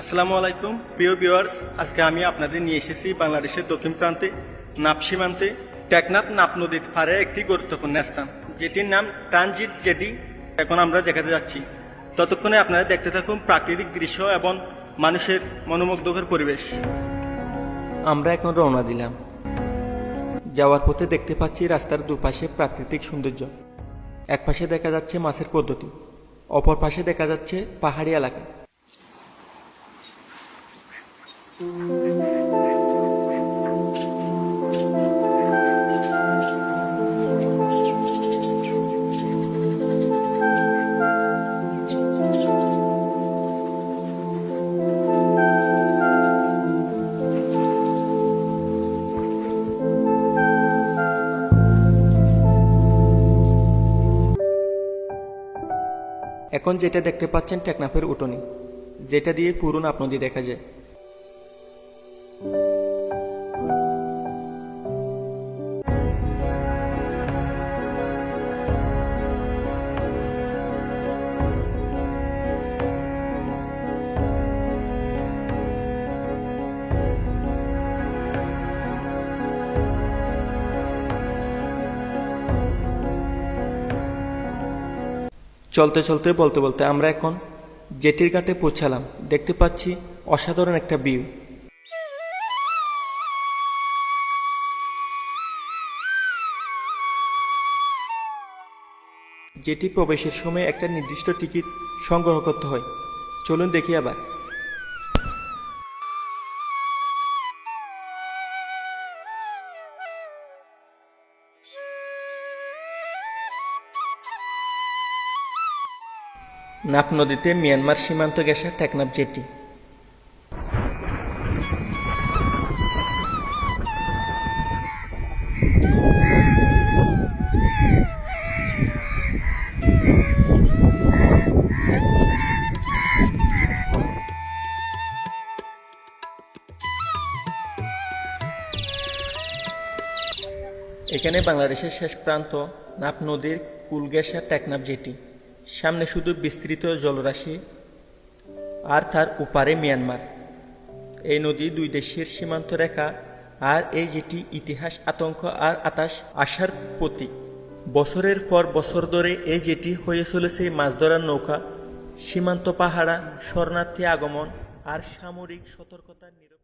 আসসালামু আলাইকুম, প্রিয় ভিউয়ার্স। আজকে আমি আপনাদের নিয়ে এসেছি বাংলাদেশের দক্ষিণ প্রান্তে, নাপ সীমান্তে নাপ নদীর পাড়ে একটি গুরুত্বপূর্ণ স্থান, যেটির নাম ট্রানজিট জেটি। এখন আমরা দেখাতে যাচ্ছি। ততক্ষণে আপনারা দেখতে থাকুন প্রাকৃতিক দৃশ্য এবং মানুষের মনোমুগ্ধকর পরিবেশ। আমরা এখন রওনা দিলাম। যাওয়ার পথে দেখতে পাচ্ছি রাস্তার দুপাশে প্রাকৃতিক সৌন্দর্য। এক পাশে দেখা যাচ্ছে মাছের পদ্ধতি, অপর পাশে দেখা যাচ্ছে পাহাড়ি এলাকা। এখন যেটা দেখতে পাচ্ছেন টেকনাফের উটনি যেটা দিয়ে পুরনো আপ নদী দেখা যায়। চলতে চলতে বলতে বলতে আমরা এখন জেটির ঘাটে পৌঁছালাম। দেখতে পাচ্ছি অসাধারণ একটা ভিউ যেটি প্রবেশের সময় একটা নির্দিষ্ট টিকিট সংগ্রহ করতে হয়। চলুন দেখি আবার। নাফ নদীতে মিয়ানমার সীমান্ত গেসা টেকনাফ জেটি এখানে বাংলাদেশের শেষ প্রান্ত নাপ নদীর কুলগেসা টেকনাফ জেটি সামনে শুধু বিস্তৃত জলরাশি আর তার উপারে মিয়ানমার। এই নদী দুই দেশের সীমান্ত রেখা আর এই যেটি ইতিহাস আতঙ্ক আর আতাস আশার প্রতীক। বছরের পর বছর ধরে এই যেটি হয়ে চলেছে মাছ ধরার নৌকা, সীমান্ত পাহারা, শরণার্থী আগমন আর সামরিক সতর্কতার নির-